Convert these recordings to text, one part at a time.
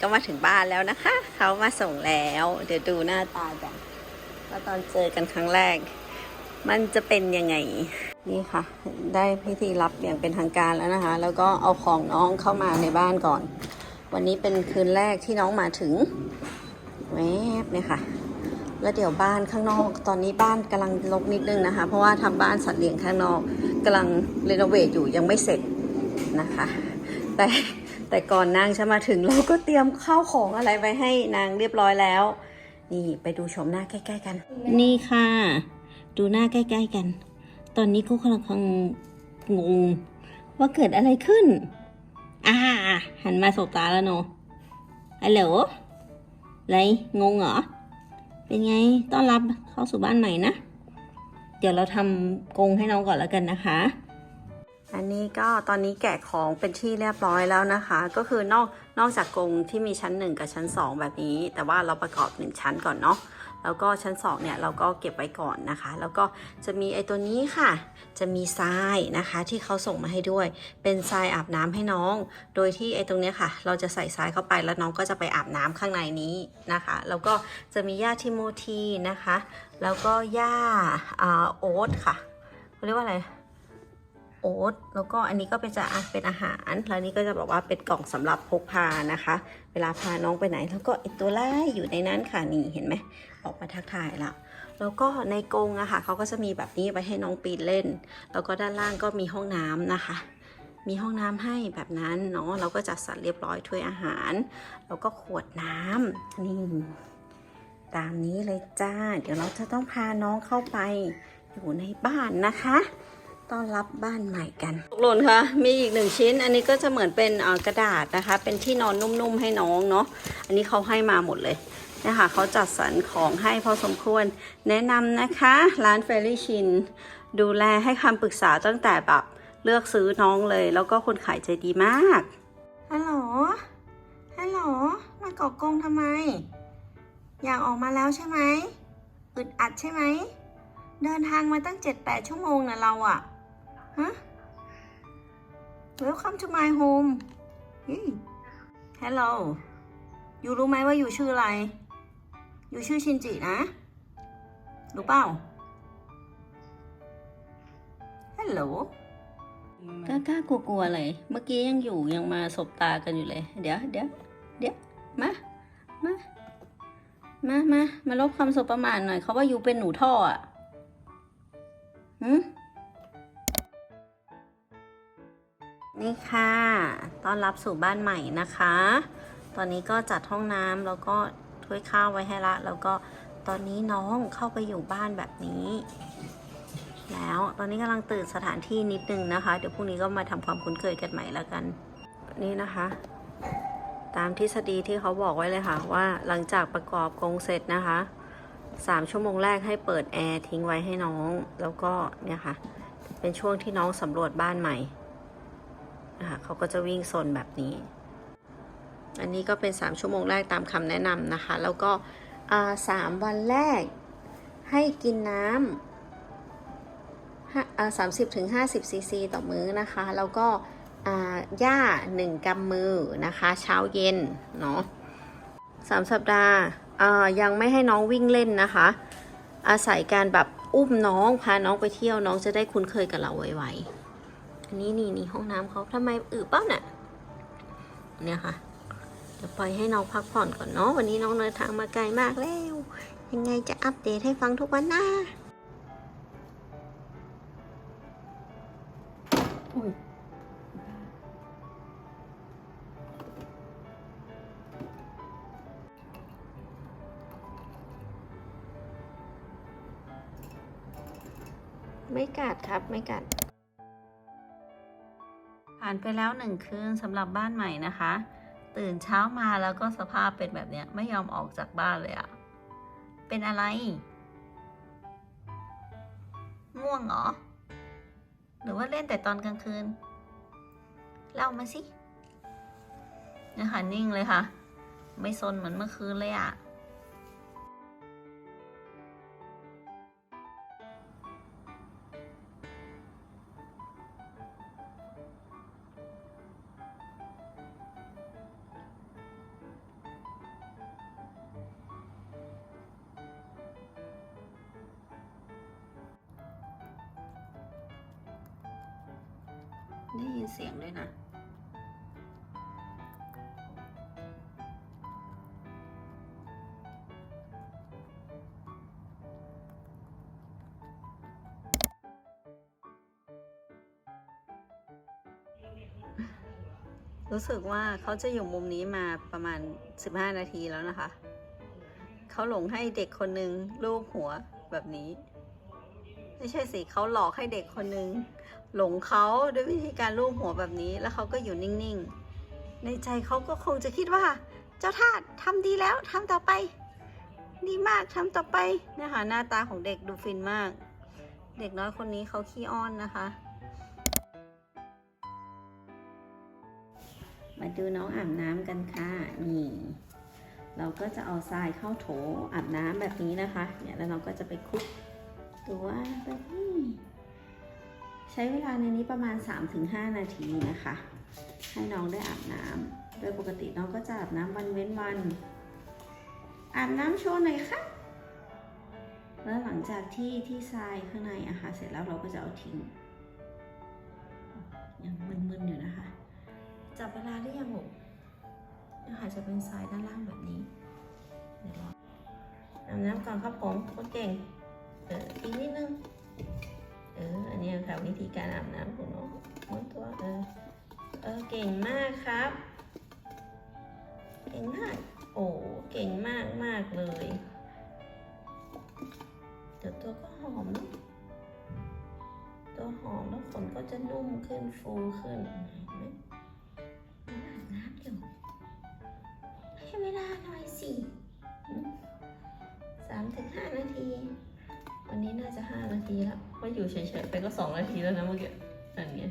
ก็มาถึงบ้านแล้วนะคะ เขามาส่งแล้ว เดี๋ยวดูหน้าตากันว่าตอนเจอกันครั้งแรก มันจะเป็นยังไง นี่ค่ะ ได้พิธีรับอย่างเป็นทางการแล้วนะคะ แล้วก็เอาของน้องเข้ามาในบ้านก่อน วันนี้เป็นคืนแรกที่น้องมาถึงแวบเนี่ยค่ะ แล้วเดี๋ยวบ้านข้างนอก ตอนนี้บ้านกำลังรกนิดนึงนะคะ เพราะว่าทำบ้านสัตว์เลี้ยงข้างนอกกำลังรีโนเวทอยู่ยังไม่เสร็จนะคะ แต่ แต่ก่อนนางจะมาถึงเราก็เตรียมข้าวของอะไรไว้ให้นางเรียบร้อยแล้ว นี่ไปดูชมหน้าใกล้ ๆ กัน นี่ค่ะ ดูหน้าใกล้ ๆ กัน ตอนนี้ก็กำลังงงว่าเกิดอะไรขึ้น อ่า หันมาสบตาแล้วเนอะฮัลโหลอะไรงงเหรอ เป็นไงต้อนรับเข้าสู่บ้านใหม่นะ เดี๋ยวเราทำกรงให้น้องก่อนแล้วกันนะคะ อันนี้ก็ตอนนี้แกะของเป็นที่เรียบร้อยแล้วนะคะ ก็คือนอกนอกจากกรงที่มีชั้น 1 กับชั้น 2 แบบนี้ แต่ว่าเราประกอบ 1 ชั้นก่อนเนาะแล้วก็ชั้น2เนี่ยเราก็เก็บไว้ก่อนนะคะ แล้วก็จะมีไอ้ตัวนี้ค่ะ จะมีทรายนะคะที่เขาส่งมาให้ด้วย เป็นทรายอาบน้ำให้น้อง โดยที่ไอ้ตรงเนี้ยค่ะ เราจะใส่ทรายเข้าไปแล้วน้องก็จะไปอาบน้ำข้างในนี้นะคะ แล้วก็จะมีหญ้าทิโมทีนะคะ แล้วก็หญ้าอ่าโอ๊ตค่ะเขาเรียกว่าอะไร โอ๊ตแล้วก็อันนี้ก็เป็นจะเป็นอาหารแล้วนี่ก็จะบอกว่าเป็นกล่องสำหรับพกพานะคะ เวลาพาน้องไปไหน แล้วก็ไอตัวไล่อยู่ในนั้นค่ะนี่เห็นไหมออกมาทักทายละแล้วก็ในกรงอะค่ะเขาก็จะมีแบบนี้ไว้ให้น้องปีนเล่น แล้วก็ด้านล่างก็มีห้องน้ำนะคะ มีห้องน้ำให้แบบนั้นเนาะเราก็จัดสรรเรียบร้อยถ้วยอาหาร แล้วก็ขวดน้ำนี่ตามนี้เลยจ้า เดี๋ยวเราจะต้องพาน้องเข้าไปอยู่ในบ้านนะคะ ต้อนรับบ้านใหม่กันตกหล่นค่ะมีอีกหนึ่งชิ้น อันนี้ก็จะเหมือนเป็นเอ่อกระดาษนะคะ เป็นที่นอนนุ่มๆให้น้องเนาะ อันนี้เขาให้มาหมดเลยนะคะเขาจัดสรรของให้พอสมควร แนะนำนะคะ ร้านเฟร y ชิน ดูแลให้คำปรึกษาตั้งแต่แบบเลือกซื้อน้องเลย แล้วก็คนขายใจดีมาก ฮัลโหล ฮัลโหล มาเกาะกรงทำไม อยากออกมาแล้วใช่ไหม อึดอัดใช่ไหม เดินทางมาตั้ง 7-8 ชั่วโมงนะเราอะ ฮะ Welcome to my home เฮ้ย Hello อยู่รู้ไหมว่าอยู่ชื่ออะไร อยู่ชื่อชินจินะ รู้เปล่า Hello กล้ากล้ากลัวๆเลย เมื่อกี้ยังอยู่ยังมาสบตากันอยู่เลย เดี๋ยวเดี๋ยวเดี๋ยวมา มา มา มา มาลบคำสบประมาทหน่อย เขาว่าอยู่เป็นหนูท่ออะหืม นี่ค่ะต้อนรับสู่บ้านใหม่นะคะ ตอนนี้ก็จัดห้องน้ำแล้วก็ถ้วยข้าวไว้ให้ละ แล้วก็ตอนนี้น้องเข้าไปอยู่บ้านแบบนี้ แล้วตอนนี้กำลังตื่นสถานที่นิดนึงนะคะ เดี๋ยวพรุ่งนี้ก็มาทำความคุ้นเคยกันใหม่แล้วกัน นี่นะคะ ตามทฤษฎีที่เขาบอกไว้เลยค่ะ ว่าหลังจากประกอบกรงเสร็จนะคะสามชั่วโมงแรกให้เปิดแอร์ทิ้งไว้ให้น้อง แล้วก็เนี่ยค่ะ เป็นช่วงที่น้องสำรวจบ้านใหม่ นะคะเขาก็จะวิ่งโซนแบบนี้ อันนี้ก็เป็นสามชั่วโมงแรกตามคำแนะนำนะคะ แล้วก็สามวันแรกให้กินน้ำสามสิบถึงห้าสิบซีซีต่อมื้อนะคะ แล้วก็หญ้าหนึ่งกำมือนะคะ เช้าเย็นเนาะสามสัปดาห์ยังไม่ให้น้องวิ่งเล่นนะคะ อาศัยการแบบอุ้มน้องพาน้องไปเที่ยวน้องจะได้คุ้นเคยกับเราไวๆ นนี้นี่นี่ห้องน้ำเขาทำไมอึเป้าน่ะเนี่ยค่ะเดี๋ยวปล่อยให้น้องพักผ่อนก่อนเนาะวันนี้น้องเดินทางมาไกลมากแล้ว ยังไงจะอัปเดตให้ฟังทุกวันนะอุ้ยไม่กัดครับ ไม่กัดผ่านไปแล้วหนึ่งคืนสำหรับบ้านใหม่นะคะ ตื่นเช้ามาแล้วก็สภาพเป็นแบบเนี้ยไม่ยอมออกจากบ้านเลยอะเป็นอะไร ง่วงเหรอ หรือว่าเล่นแต่ตอนกลางคืน เล่ามาสินี่ยค่ะนิ่งเลยค่ะ ไม่ซนเหมือนเมื่อคืนเลยอะ ได้ยินเสียงด้วยนะ รู้สึกว่าเขาจะอยู่มุมนี้มาประมาณ 15 นาทีแล้วนะคะ เขาหลงให้เด็กคนหนึ่งรูปหัวแบบนี้ ไม่ใช่สิเขาหลอกให้เด็กคนหนึ่ง หลงเขาด้วยวิธีการรูปหัวแบบนี้ แล้วเขาก็อยู่นิ่งๆ ในใจเขาก็คงจะคิดว่า เจ้าทาสทำดีแล้วทำต่อไป ดีมากทำต่อไปนะคะหน้าตาของเด็กดูฟินมาก เด็กน้อยคนนี้เขาขี้อ้อนนะคะ มาดูน้องอาบน้ำกันค่ะ นี่ เราก็จะเอาทรายเข้าโถอาบน้ำแบบนี้นะคะ เนี่ยแล้วเราก็จะไปคลุกตัวแบบนี้ ใช้เวลาในนี้ประมาณ 3-5 นาทีนะคะ ให้น้องได้อาบน้ำโดยปกติน้องก็จะอาบน้ำวันเว้นวัน อาบน้ำโชว์หน่อยค่ะแล้วหลังจากที่ที่ทรายข้างในอะค่ะเสร็จแล้วเราก็จะเอาทิ้งยังมึนๆอยู่นะคะ จับเวลาได้ยังลูกนะคะจะเป็นทรายด้านล่างแบบนี้เดี๋ยวอาบน้ำก่อนครับผมคนเก่งเอออีกนิดนึง อออันนี้ค่ะวิธีการอาบน้ำของน้องม้วนตัวเออเออเก่งมากครับ เก่งมาก โอ้เก่งมากมากเลยเดี๋ยวตัวก็หอมเนะตัวหอมแล้วขนก็จะนุ่มขึ้นฟูขึ้นเห็นไหมอาบน้ำอยู่ให้เวลาหน่อยสิสามถึงห้านาที วันนี้น่าจะห้านาทีแล้วว่าอยู่เฉยๆไปก็สองนาทีแล้วนะเมื่อกี้นั่นไง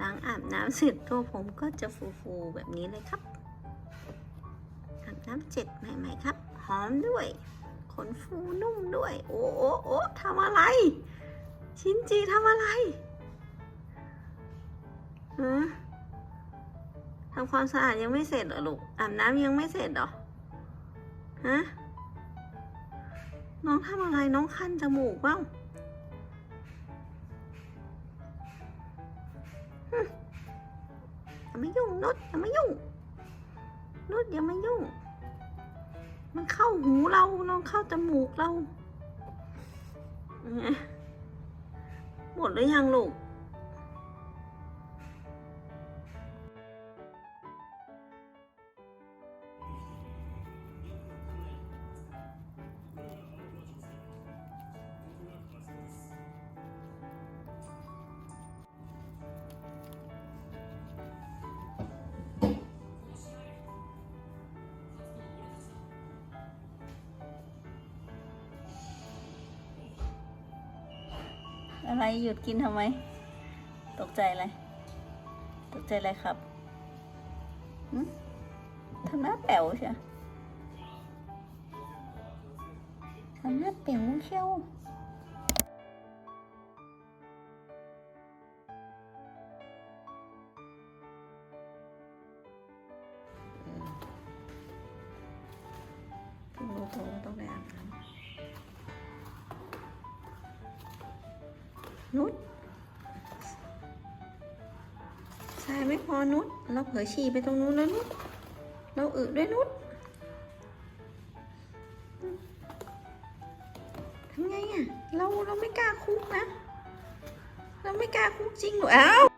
ล้างอาบน้ำเสร็จตัวผมก็จะฟูๆแบบนี้เลยครับ อาบน้ำเจ็ดใหม่ๆครับ หอมด้วย ขนฟูนุ่มด้วย โอ้โอ้โอ้ทำอะไร ชินจีทำอะไรฮะทำความสะอาดยังไม่เสร็จเหรอลูก อาบน้ำยังไม่เสร็จเหรอ ฮะ น้องทำอะไรน้องคันจมูกเปล่าหึอย่ามายุ่งนุชอย่ามายุ่งนุชอย่ามายุ่ง มันเข้าหูเราลองเข้าจมูกเราไง หมดหรือยังลูก อะไรหยุดกินทำไม ตกใจอะไร ตกใจอะไรครับทำหน้าแป๋วเชียวทำหน้าแป๋วเชียว ทรายไม่พอนุชเราเผลอฉี่ไปตรงนู้นแล้วนุชเราอึด้วยนุชทำไงอะ เราเราไม่กล้าคุกนะ เราไม่กล้าคุกจริงหรออ้าว